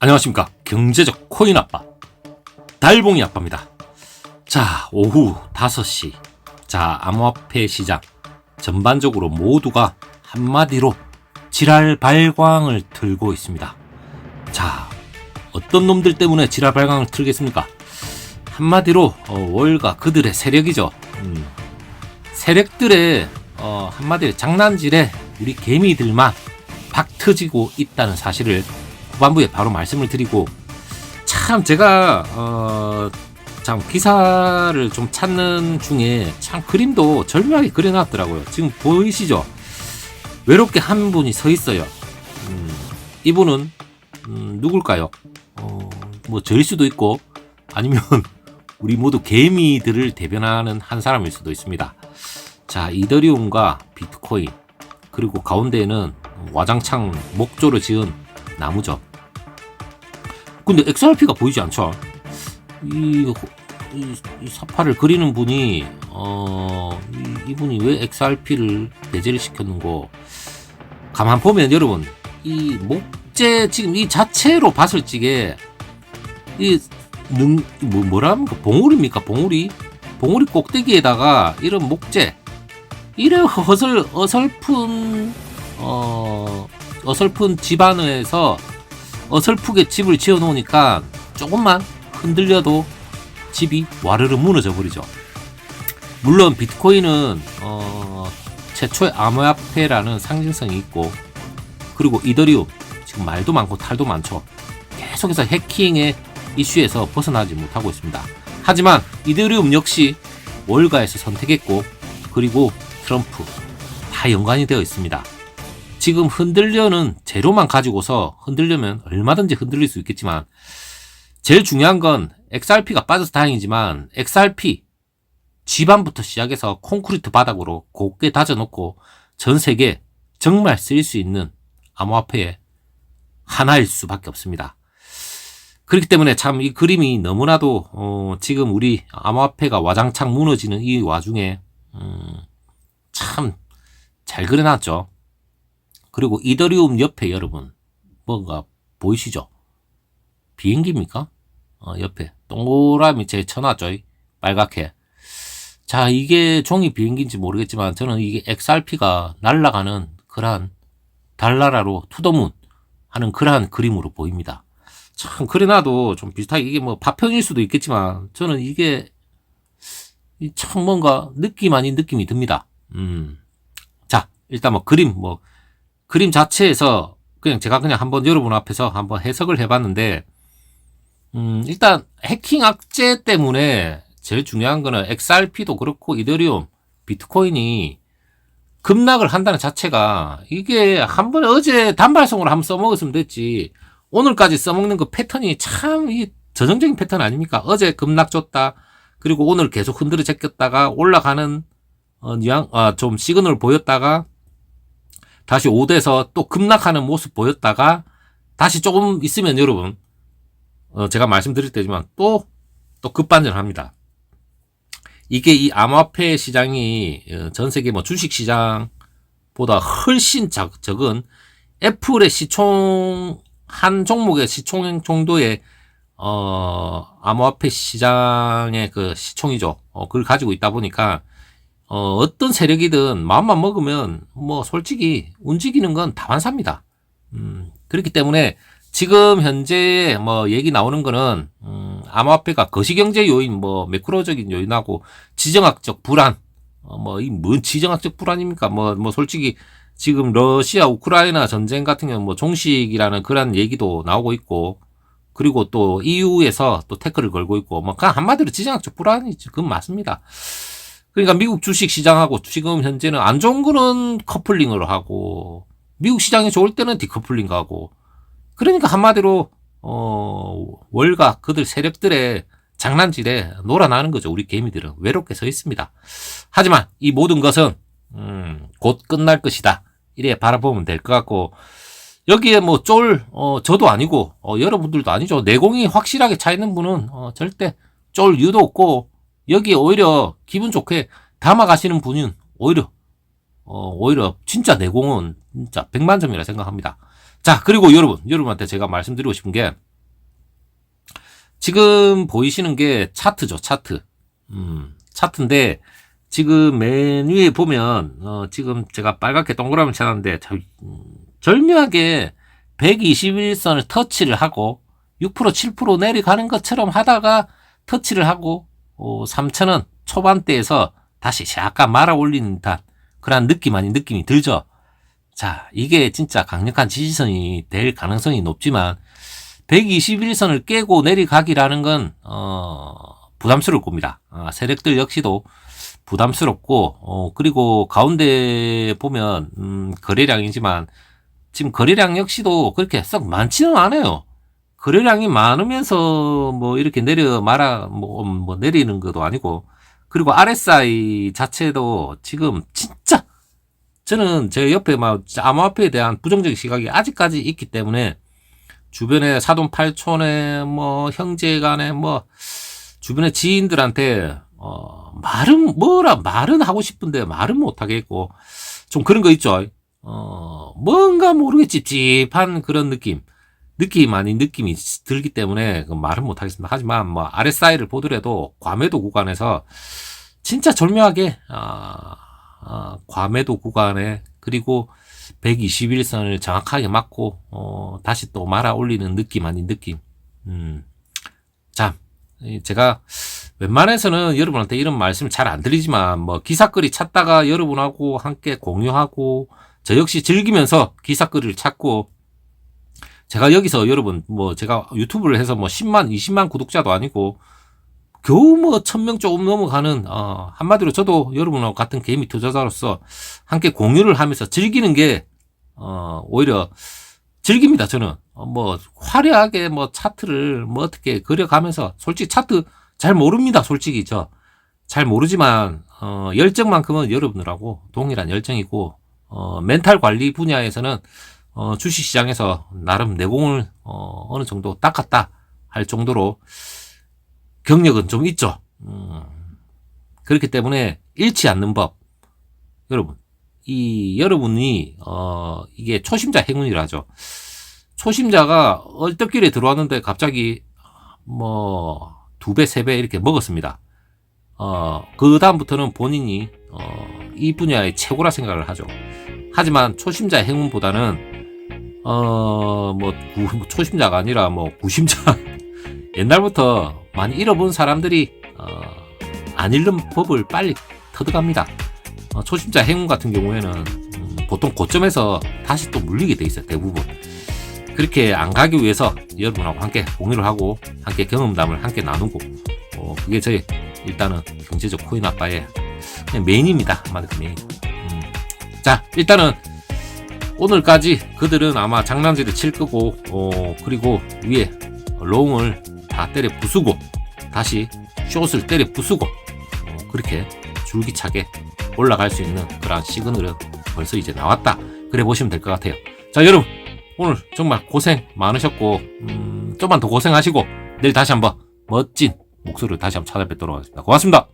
안녕하십니까. 경제적 코인 아빠. 달봉이 아빠입니다. 자, 오후 5시. 자, 암호화폐 시장. 전반적으로 모두가 한마디로 지랄 발광을 틀고 있습니다. 자, 어떤 놈들 때문에 지랄 발광을 틀겠습니까? 한마디로 어, 월가 그들의 세력이죠. 음, 세력들의 어, 한마디로 장난질에 우리 개미들만 박 터지고 있다는 사실을 후반부에 바로 말씀을 드리고 참 제가 어, 참 기사를 좀 찾는 중에 참 그림도 절묘하게 그려놨더라고요. 지금 보이시죠? 외롭게 한 분이 서 있어요. 음, 이분은 음, 누굴까요? 어, 뭐 저일 수도 있고 아니면 우리 모두 개미들을 대변하는 한 사람일 수도 있습니다. 자, 이더리움과 비트코인 그리고 가운데에는 와장창 목조를 지은 나무죠. 근데 XRP가 보이지 않죠? 이, 이, 이 사파를 그리는 분이 어 이, 이분이 왜 XRP를 배제를 시켰는고. 가만 보면 여러분 이 목재 지금 이 자체로 봤을 적에 이능 뭐 뭐라 합니까? 봉우리입니까? 봉우리? 봉우리 꼭대기에다가 이런 목재 이런 허슬 어설픈 어 어설픈 집안에서 어설프게 집을 지어 놓으니까 조금만 흔들려도 집이 와르르 무너져 버리죠. 물론 비트코인은 어, 최초의 암호화폐라는 상징성이 있고 그리고 이더리움 지금 말도 많고 탈도 많죠. 계속해서 해킹의 이슈에서 벗어나지 못하고 있습니다. 하지만 이더리움 역시 월가에서 선택했고 그리고 트럼프 다 연관이 되어 있습니다. 지금 흔들려는 재료만 가지고서 흔들려면 얼마든지 흔들릴 수 있겠지만 제일 중요한 건 XRP가 빠져서 다행이지만 XRP 지반부터 시작해서 콘크리트 바닥으로 곱게 다져놓고 전 세계 정말 쓰일 수 있는 암호화폐의 하나일 수밖에 없습니다. 그렇기 때문에 참 이 그림이 너무나도 어 지금 우리 암호화폐가 와장창 무너지는 이 와중에 음 참잘 그려놨죠. 그리고 이더리움 옆에 여러분 뭔가 보이시죠? 비행기입니까? 어, 옆에 동그라미 제 쳐놨죠. 빨갛게. 자, 이게 종이 비행기인지 모르겠지만 저는 이게 XRP가 날아가는 그러한 달나라로 투더문 하는 그러한 그림으로 보입니다. 참 그래놔도 좀 비슷하게 이게 뭐 파편일 수도 있겠지만 저는 이게 참 뭔가 느낌 아닌 느낌이 듭니다. 음. 자, 일단 뭐 그림 뭐 그림 자체에서 그냥 제가 그냥 한번 여러분 앞에서 한번 해석을 해봤는데, 음, 일단 해킹 악재 때문에 제일 중요한 거는 XRP도 그렇고 이더리움, 비트코인이 급락을 한다는 자체가 이게 한 번에 어제 단발성으로 한번 써먹었으면 됐지. 오늘까지 써먹는 그 패턴이 참 이 전형적인 패턴 아닙니까? 어제 급락 줬다. 그리고 오늘 계속 흔들어 제꼈다가 올라가는 어, 뉘앙, 아, 좀 시그널을 보였다가 다시 5대에서 또 급락하는 모습 보였다가 다시 조금 있으면 여러분 어 제가 말씀드릴 때지만 또 또 급반전을 합니다. 이게 이 암호화폐 시장이 어, 전 세계 뭐 주식 시장보다 훨씬 작, 적은 애플의 시총 한 종목의 시총 정도의 어 암호화폐 시장의 그 시총이죠. 어 그걸 가지고 있다 보니까 어, 어떤 세력이든 마음만 먹으면 뭐 솔직히 움직이는 건 다반사입니다. 음, 그렇기 때문에 지금 현재 뭐 얘기 나오는 거는 음, 암호화폐가 거시경제 요인 뭐 매크로적인 요인하고 지정학적 불안 어, 뭐이 뭔 지정학적 불안입니까? 뭐뭐 뭐 솔직히 지금 러시아 우크라이나 전쟁 같은 경우는 뭐 종식이라는 그런 얘기도 나오고 있고 그리고 또 EU에서 또 태클을 걸고 있고 뭐 그냥 한마디로 지정학적 불안이죠. 그건 맞습니다. 그러니까 미국 주식 시장하고 지금 현재는 안 좋은 거는 커플링으로 하고 미국 시장이 좋을 때는 디커플링하고 그러니까 한마디로 어 월가 그들 세력들의 장난질에 놀아나는 거죠. 우리 개미들은 외롭게 서 있습니다. 하지만 이 모든 것은 음, 곧 끝날 것이다. 이래 바라보면 될 것 같고 여기에 뭐 쫄, 어, 저도 아니고, 어, 여러분들도 아니죠. 내공이 확실하게 차 있는 분은, 어, 절대 쫄 이유도 없고, 여기 오히려 기분 좋게 담아가시는 분은 오히려 어, 오히려 진짜 내공은 진짜 백만점이라 생각합니다. 자, 그리고 여러분, 여러분한테 제가 말씀드리고 싶은 게 지금 보이시는 게 차트죠, 차트. 음, 차트인데, 지금 맨 위에 보면, 어, 지금 제가 빨갛게 동그라미 찾았는데, 절묘하게 121선을 터치를 하고, 6% 7% 내려가는 것처럼 하다가 터치를 하고, 어, 3천원 초반대에서 다시 약간 말아 올리는 듯한 그런 느낌 아닌 느낌이 들죠. 자, 이게 진짜 강력한 지지선이 될 가능성이 높지만 121선을 깨고 내려가기라는 건 어, 부담스러울 겁니다. 아, 세력들 역시도 부담스럽고 어, 그리고 가운데 보면 음, 거래량이지만 지금 거래량 역시도 그렇게 썩 많지는 않아요. 거래량이 많으면서 뭐 이렇게 내려 말아 뭐, 뭐 내리는 것도 아니고 그리고 RSI 자체도 지금 진짜 저는 제 옆에 막 암호화폐에 대한 부정적 시각이 아직까지 있기 때문에 주변에 사돈 팔촌에 뭐 형제간에 뭐 주변의 지인들한테 어 말은 뭐라 말은 하고 싶은데 말은 못 하겠고 좀 그런 거 있죠. 어 뭔가 모르게 찝찝한 그런 느낌. 느낌 아닌 느낌이 들기 때문에 그 말은 못 하겠습니다. 하지만 뭐 RSI를 보더라도 과매도 구간에서 진짜 절묘하게 아, 아, 과매도 구간에 그리고 121선을 정확하게 맞고 어, 다시 또 말아 올리는 느낌 아닌 느낌. 음. 제가 웬만해서는 여러분한테 이런 말씀을 잘안 드리지만 뭐 기사거리 찾다가 여러분하고 함께 공유하고 저 역시 즐기면서 기사거리를 찾고 제가 여기서 여러분 뭐 제가 유튜브를 해서 뭐 10만 20만 구독자도 아니고 겨우 뭐 1000명 조금 넘어가는 어 한마디로 저도 여러분하고 같은 개미 투자자로서 함께 공유를 하면서 즐기는 게 어 오히려 즐깁니다 저는. 어, 뭐 화려하게 뭐 차트를 뭐 어떻게 그려가면서 솔직히 차트 잘 모릅니다 솔직히 저. 잘 모르지만 어 열정만큼은 여러분들하고 동일한 열정이고 어 멘탈 관리 분야에서는 어, 주식시장에서 나름 내공을 어, 어느 정도 닦았다 할 정도로 경력은 좀 있죠. 음, 그렇기 때문에 잃지 않는 법. 여러분, 이 여러분이 어, 이게 초심자 행운이라 하죠. 초심자가 얼떨결에 들어왔는데 갑자기 뭐 두 배, 세 배 이렇게 먹었습니다. 어, 그 다음부터는 본인이 어, 이 분야의 최고라 생각을 하죠. 하지만 초심자 행운보다는 어, 뭐, 구, 초심자가 아니라 뭐, 구심자. 옛날부터 많이 잃어본 사람들이, 어, 안 잃는 법을 빨리 터득합니다. 어, 초심자 행운 같은 경우에는, 음, 보통 고점에서 다시 또 물리게 돼 있어요, 대부분. 그렇게 안 가기 위해서 여러분하고 함께 공유를 하고, 함께 경험담을 함께 나누고, 어, 그게 저희, 일단은 경제적 코인 아빠의 메인입니다. 한마디로 메인. 음. 자, 일단은, 오늘까지 그들은 아마 장난질을 칠 거고, 어, 그리고 위에 롱을 다 때려 부수고, 다시 숏을 때려 부수고, 어, 그렇게 줄기차게 올라갈 수 있는 그런 시그널은 벌써 이제 나왔다. 그래 보시면 될 것 같아요. 자, 여러분, 오늘 정말 고생 많으셨고, 음, 좀만 더 고생하시고, 내일 다시 한번 멋진 목소리를 다시 한번 찾아뵙도록 하겠습니다. 고맙습니다.